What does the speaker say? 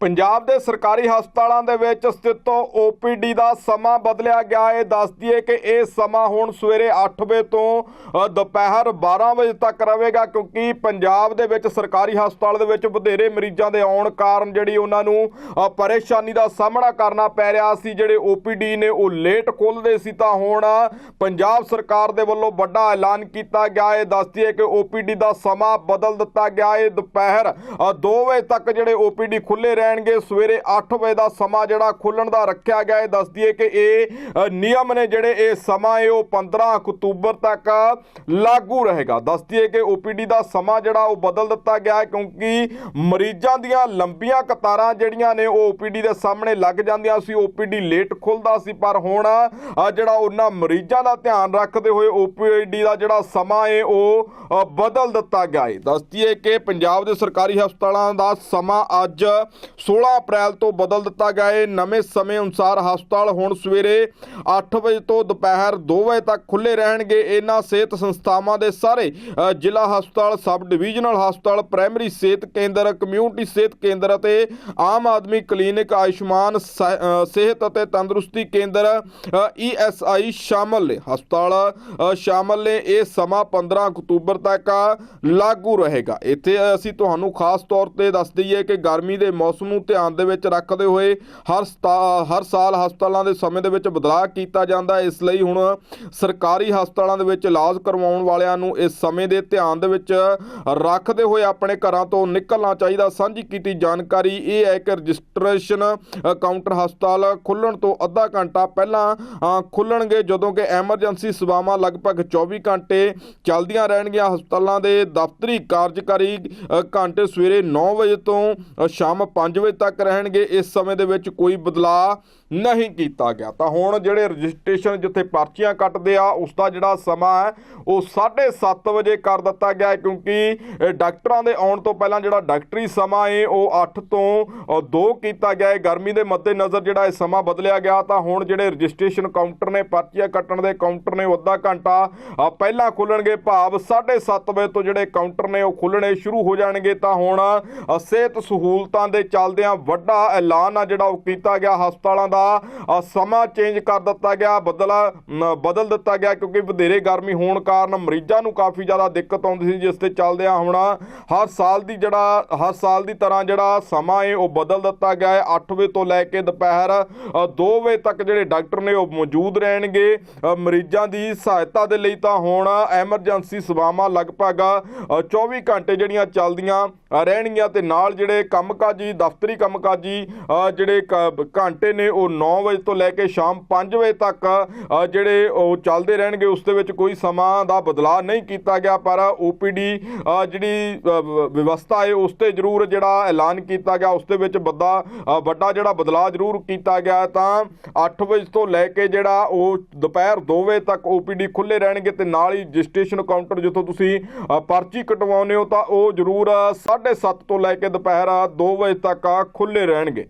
ਪੰਜਾਬ ਦੇ ਸਰਕਾਰੀ ਹਸਪਤਾਲਾਂ ਦੇ ਵਿੱਚ ਸਥਿਤ OPD ਦਾ ਸਮਾਂ ਬਦਲਿਆ ਗਿਆ ਹੈ। ਦੱਸ ਦਈਏ ਕਿ ਇਹ ਸਮਾਂ ਹੁਣ ਸਵੇਰੇ 8 ਵਜੇ ਤੋਂ ਦੁਪਹਿਰ 12 ਵਜੇ ਤੱਕ ਰਹੇਗਾ ਕਿਉਂਕਿ ਪੰਜਾਬ ਦੇ ਵਿੱਚ ਸਰਕਾਰੀ ਹਸਪਤਾਲ ਦੇ ਵਿੱਚ ਵਧੇਰੇ ਮਰੀਜ਼ਾਂ ਦੇ ਆਉਣ ਕਾਰਨ ਜਿਹੜੀ ਉਹਨਾਂ ਨੂੰ ਪਰੇਸ਼ਾਨੀ ਦਾ ਸਾਹਮਣਾ ਕਰਨਾ ਪੈ ਰਿਹਾ ਸੀ। ਜਿਹੜੇ OPD ਨੇ ਉਹ ਲੇਟ ਖੁੱਲਦੇ ਸੀ ਤਾਂ ਹੁਣ ਪੰਜਾਬ ਸਰਕਾਰ ਦੇ ਵੱਲੋਂ ਵੱਡਾ ਐਲਾਨ ਕੀਤਾ ਗਿਆ ਹੈ। ਦੱਸ ਦਈਏ ਕਿ OPD ਦਾ ਸਮਾਂ ਬਦਲ ਦਿੱਤਾ ਗਿਆ ਹੈ। ਦੁਪਹਿਰ 2 ਵਜੇ ਤੱਕ ਜਿਹੜੇ OPD ਖੁੱਲੇ ਰਹਿਣਗੇ ਸਵੇਰੇ 8 ਵਜੇ ਦਾ ਸਮਾਂ ਜਿਹੜਾ ਖੁੱਲਣ ਦਾ ਰੱਖਿਆ ਗਿਆ। ਹੈ ਦੱਸ ਦਈਏ ਕਿ ਇਹ ਨਿਯਮ ਨੇ ਜਿਹੜੇ ਇਹ ਸਮਾਂ ਹੈ, ਉਹ 15 ਅਕਤੂਬਰ ਤੱਕ ਲਾਗੂ ਰਹੇਗਾ। ਦੱਸ ਦਈਏ ਕਿ OPD ਦਾ ਸਮਾਂ ਜਿਹੜਾ, ਉਹ ਬਦਲ ਦਿੱਤਾ ਗਿਆ ਹੈ ਕਿਉਂਕਿ ਮਰੀਜ਼ਾਂ ਦੀਆਂ ਲੰਬੀਆਂ ਕਤਾਰਾਂ ਜਿਹੜੀਆਂ ਨੇ, ਉਹ OPD ਦੇ ਸਾਹਮਣੇ ਲੱਗ ਜਾਂਦੀਆਂ ਸੀ। OPD ਲੇਟ ਖੁੱਲਦਾ ਸੀ, ਪਰ ਹੁਣ ਜਿਹੜਾ ਉਹਨਾਂ ਮਰੀਜ਼ਾਂ ਦਾ ਧਿਆਨ ਰੱਖਦੇ ਹੋਏ OPD ਦਾ ਜਿਹੜਾ ਸਮਾਂ ਹੈ, ਉਹ ਬਦਲ ਦਿੱਤਾ ਗਿਆ ਹੈ। ਦੱਸਦੀਏ ਕਿ ਪੰਜਾਬ ਦੇ ਸਰਕਾਰੀ ਹਸਪਤਾਲਾਂ ਦਾ ਸਮਾਂ ਅੱਜ 16 ਅਪ੍ਰੈਲ ਤੋਂ ਬਦਲ ਦਿੱਤਾ ਗਿਆ ਹੈ ਨਵੇਂ ਸਮੇਂ ਅਨੁਸਾਰ ਹਸਪਤਾਲ ਹੁਣ ਸਵੇਰੇ 8 ਵਜੇ ਤੋਂ ਦੁਪਹਿਰ 2 ਵਜੇ ਤੱਕ ਖੁੱਲੇ ਰਹਿਣਗੇ। ਇਹਨਾਂ ਸਿਹਤ ਸੰਸਥਾਵਾਂ ਦੇ ਸਾਰੇ ਜ਼ਿਲ੍ਹਾ ਹਸਪਤਾਲ, ਸਬ ਡਿਵੀਜ਼ਨਲ ਹਸਪਤਾਲ, ਪ੍ਰਾਇਮਰੀ ਸਿਹਤ ਕੇਂਦਰ, ਕਮਿਊਨਿਟੀ ਸਿਹਤ ਕੇਂਦਰ ਅਤੇ ਆਮ ਆਦਮੀ ਕਲੀਨਿਕ ਆਯੁਸ਼ਮਾਨ ਸ- ਸਿਹਤ ਅਤੇ ਤੰਦਰੁਸਤੀ ਕੇਂਦਰ ਈਐਸਆਈ ਸ਼ਾਮਲ ਨੇ। ਹਸਪਤਾਲ ਸ਼ਾਮਲ ਨੇ। ਇਹ ਸਮਾਂ 15 ਅਕਤੂਬਰ ਤੱਕ ਲਾਗੂ ਰਹੇਗਾ। ਇੱਥੇ ਅਸੀਂ ਤੁਹਾਨੂੰ ਖਾਸ ਤੌਰ ਤੇ ਦੱਸ ਦਈਏ ਕਿ ਗਰਮੀ ਦੇ ਮੌਸਮ ਨੂੰ ਧਿਆਨ ਦੇ ਵਿੱਚ ਰੱਖਦੇ ਹੋਏ ਹਰ ਸਤਾ- ਹਰ ਸਾਲ ਹਸਪਤਾਲਾਂ ਦੇ ਸਮੇਂ ਦੇ ਵਿੱਚ ਬਦਲਾਅ ਕੀਤਾ ਜਾਂਦਾ ਇਸ ਲਈ ਹੁਣ ਸਰਕਾਰੀ ਹਸਪਤਾਲਾਂ ਦੇ ਵਿੱਚ ਇਲਾਜ ਕਰਵਾਉਣ ਵਾਲਿਆਂ ਨੂੰ ਇਸ ਸਮੇਂ ਦੇ ਧਿਆਨ ਦੇ ਵਿੱਚ ਰੱਖਦੇ ਹੋਏ ਆਪਣੇ ਘਰਾਂ ਤੋਂ ਨਿਕਲਣਾ ਚਾਹੀਦਾ। ਸਾਂਝੀ ਕੀਤੀ ਜਾਣਕਾਰੀ ਇਹ ਹੈ ਕਿ ਰਜਿਸਟ੍ਰੇਸ਼ਨ ਕਾਊਂਟਰ ਹਸਪਤਾਲ ਖੁੱਲਣ ਤੋਂ ਅੱਧਾ ਘੰਟਾ ਪਹਿਲਾਂ ਅ, ਖੁੱਲਣਗੇ ਜਦੋਂ ਕਿ ਐਮਰਜੈਂਸੀ ਸੇਵਾਵਾਂ ਲਗਭਗ 24 ਘੰਟੇ ਚੱਲਦੀਆਂ ਰਹਿਣਗੀਆਂ। ਹਸਪਤਾਲਾਂ ਦੇ ਦਫ਼ਤਰੀ ਕਾਰਜਕਾਰੀ ਘੰਟੇ ਸਵੇਰੇ 9 ਵਜੇ ਤੋਂ ਸ਼ਾਮ 5 ਵਜੇ ਤੱਕ ਰਹਿਣਗੇ, ਇਸ ਸਮੇਂ ਦੇ ਵਿੱਚ ਕੋਈ ਬਦਲਾਅ ਨਹੀਂ ਕੀਤਾ ਗਿਆ। ਤਾਂ ਹੁਣ ਜਿਹੜੇ ਰਜਿਸਟ੍ਰੇਸ਼ਨ ਜਿੱਥੇ ਪਰਚੀਆਂ ਕੱਟਦੇ ਆ, ਉਸ ਦਾ ਜਿਹੜਾ ਸਮਾਂ ਹੈ, ਉਹ 7:30 ਵਜੇ ਕਰ ਦਿੱਤਾ ਗਿਆ ਹੈ, ਕਿਉਂਕਿ ਡਾਕਟਰਾਂ ਦੇ ਆਉਣ ਤੋਂ ਪਹਿਲਾਂ ਜਿਹੜਾ ਡਾਕਟਰੀ ਸਮਾਂ ਹੈ ਉਹ 8 ਤੋਂ 2 ਕੀਤਾ ਗਿਆ ਹੈ। ਗਰਮੀ ਦੇ ਮੱਦੇਨਜ਼ਰ ਜਿਹੜਾ ਇਹ ਸਮਾਂ ਬਦਲਿਆ ਗਿਆ, ਤਾਂ ਹੁਣ ਜਿਹੜੇ ਰਜਿਸਟ੍ਰੇਸ਼ਨ ਕਾਊਂਟਰ ਨੇ, ਪਰਚੀਆਂ ਕੱਟਣ ਦੇ ਕਾਊਂਟਰ ਨੇ, ਉਹ ਅੱਧਾ ਘੰਟਾ ਪਹਿਲਾਂ ਖੁੱਲਣਗੇ ਭਾਵ 7:30 ਵਜੇ ਤੋਂ ਜਿਹੜੇ ਕਾਊਂਟਰ ਨੇ, ਉਹ ਖੁੱਲਣੇ ਸ਼ੁਰੂ ਹੋ ਜਾਣਗੇ। ਤਾਂ ਹੁਣ ਸਿਹਤ ਸਹੂਲਤਾਂ ਦੇ ਚੱਲਦਿਆਂ ਵੱਡਾ ਐਲਾਨ ਆ ਜਿਹੜਾ ਉਹ ਕੀਤਾ ਗਿਆ। ਹਸਪਤਾਲਾਂ ਦਾ ਸਮਾਂ ਚੇਂਜ ਕਰ ਦਿੱਤਾ ਗਿਆ ਬਦਲ ਬਦਲ ਦਿੱਤਾ ਗਿਆ ਕਿਉਂਕਿ ਵਧੇਰੇ ਗਰਮੀ ਹੋਣ ਕਾਰਨ ਮਰੀਜ਼ਾਂ ਨੂੰ ਕਾਫੀ ਜ਼ਿਆਦਾ ਦਿੱਕਤ ਆਉਂਦੀ ਸੀ ਜਿਸ ਤੇ ਚੱਲਦਿਆਂ ਹੁਣ ਹਰ ਸਾਲ ਦੀ ਜਿਹੜਾ ਹਰ ਸਾਲ ਦੀ ਤਰ੍ਹਾਂ ਜਿਹੜਾ ਸਮਾਂ ਹੈ ਉਹ ਬਦਲ ਦਿੱਤਾ ਗਿਆ ਹੈ 8 ਵਜੇ ਤੋਂ ਲੈ ਕੇ ਦੁਪਹਿਰ 2 ਵਜੇ ਤੱਕ ਜਿਹੜੇ ਡਾਕਟਰ ਨੇ ਉਹ ਮੌਜੂਦ ਰਹਿਣਗੇ। ਮਰੀਜ਼ਾਂ ਦੀ ਸਹਾਇਤਾ ਦੇ ਲਈ ਤਾਂ ਹੁਣ ਐਮਰਜੈਂਸੀ ਸੇਵਾਵਾਂ ਲਗਭਗ ਅ, 24 ਘੰਟੇ ਜਿਹੜੀਆਂ ਚੱਲਦੀਆਂ ਰਹਿਣਗੀਆਂ ਤੇ ਨਾਲ ਜਿਹੜੇ ਕੰਮਕਾਜੀ ਦਫ਼ਤਰੀ ਕੰਮਕਾਜੀ ਅ, ਜਿਹੜੇ ਕ- ਘੰਟੇ ਨੇ ਉਹ 9 ਵਜੇ ਤੋਂ ਲੈ ਕੇ ਸ਼ਾਮ 5 ਵਜੇ ਤੱਕ ਜਿਹੜੇ ਉਹ ਚੱਲਦੇ ਰਹਿਣਗੇ ਉਸ ਦੇ ਵਿੱਚ ਕੋਈ ਸਮਾਂ ਦਾ ਬਦਲਾਅ ਨਹੀਂ ਕੀਤਾ ਗਿਆ ਪਰ OPD ਅ, ਜਿਹੜੀ ਵਿਵਸਥਾ ਹੈ ਉਸ ਤੇ ਜ਼ਰੂਰ ਜਿਹੜਾ ਐਲਾਨ ਕੀਤਾ ਗਿਆ ਉਸ ਦੇ ਵਿੱਚ ਵੱਡਾ ਵੱਡਾ ਜਿਹੜਾ ਬਦਲਾਅ ਜ਼ਰੂਰ ਕੀਤਾ ਗਿਆ ਤਾਂ 8 ਵਜੇ ਤੋਂ ਲੈ ਕੇ ਜਿਹੜਾ ਉਹ ਦੁਪਹਿਰ 2 ਵਜੇ ਤੱਕ OPD ਖੁੱਲੇ ਰਹਿਣਗੇ ਤੇ ਨਾਲ ਹੀ ਰਜਿਸਟ੍ਰੇਸ਼ਨ ਕਾਊਂਟਰ ਜਿੱਥੋਂ ਤੁਸੀਂ ਪਰਚੀ ਕਟਵਾਉਂਦੇ ਹੋ ਤਾਂ ਉਹ ਜ਼ਰੂਰ 7:30 ਤੋਂ ਲੈ ਕੇ ਦੁਪਹਿਰ 2 ਵਜੇ ਤੱਕ ਖੁੱਲੇ ਰਹਿਣਗੇ।